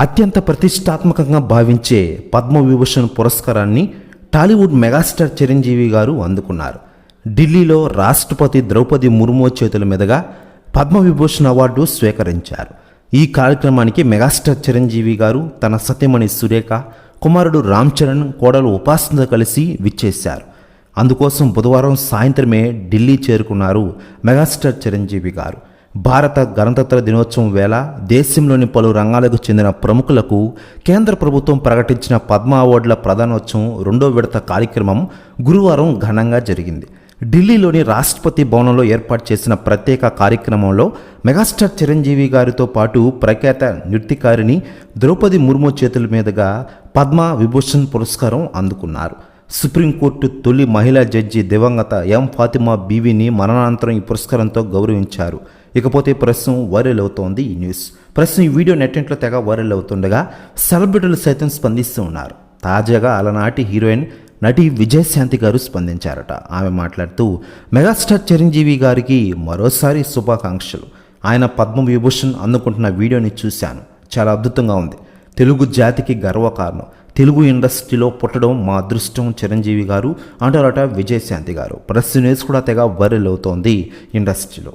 అత్యంత ప్రతిష్టాత్మకంగా భావించే పద్మవిభూషణ్ పురస్కారాన్ని టాలీవుడ్ మెగాస్టార్ చిరంజీవి గారు అందుకున్నారు. ఢిల్లీలో రాష్ట్రపతి ద్రౌపది ముర్ము చేతుల మీదుగా పద్మవిభూషణ్ అవార్డు స్వీకరించారు. ఈ కార్యక్రమానికి మెగాస్టార్ చిరంజీవి గారు తన సత్యమణి సురేఖ కుమారుడు రామ్ చరణ్ కోడలు ఉపాసనతో కలిసి విచ్చేశారు. అందుకోసం బుధవారం సాయంత్రమే ఢిల్లీ చేరుకున్నారు మెగాస్టార్ చిరంజీవి గారు. భారత గణతంత్ర దినోత్సవం వేళ దేశంలోని పలు రంగాలకు చెందిన ప్రముఖులకు కేంద్ర ప్రభుత్వం ప్రకటించిన పద్మ అవార్డుల ప్రధానోత్సవం రెండో విడత కార్యక్రమం గురువారం ఘనంగా జరిగింది. ఢిల్లీలోని రాష్ట్రపతి భవనంలో ఏర్పాటు చేసిన ప్రత్యేక కార్యక్రమంలో మెగాస్టార్ చిరంజీవి గారితో పాటు ప్రఖ్యాత నృత్యకారిణి ద్రౌపది ముర్ము చేతుల మీదుగా పద్మ విభూషణ్ పురస్కారం అందుకున్నారు. సుప్రీంకోర్టు తొలి మహిళా జడ్జి దివంగత ఎం ఫాతిమా బీవీని మరణానంతరం ఈ పురస్కారంతో గౌరవించారు. ఇకపోతే ప్రస్తుతం వైరల్ అవుతోంది ఈ న్యూస్. ప్రస్తుతం ఈ వీడియో నెట్టింట్లో తెగ వైరల్ అవుతుండగా సెలబ్రిటీలు సైతం స్పందిస్తూ ఉన్నారు. తాజాగా అలనాటి హీరోయిన్ నటి విజయశాంతి గారు స్పందించారట. ఆమె మాట్లాడుతూ మెగాస్టార్ చిరంజీవి గారికి మరోసారి శుభాకాంక్షలు. ఆయన పద్మ విభూషణ్ అందుకుంటున్న వీడియోని చూశాను. చాలా అద్భుతంగా ఉంది. తెలుగు జాతికి గర్వకారణం. తెలుగు ఇండస్ట్రీలో పుట్టడం మా అదృష్టం చిరంజీవి గారు అంటారట విజయశాంతి గారు. ప్రెస్ న్యూస్ కూడా తెగ వైరల్ అవుతోంది ఇండస్ట్రీలో.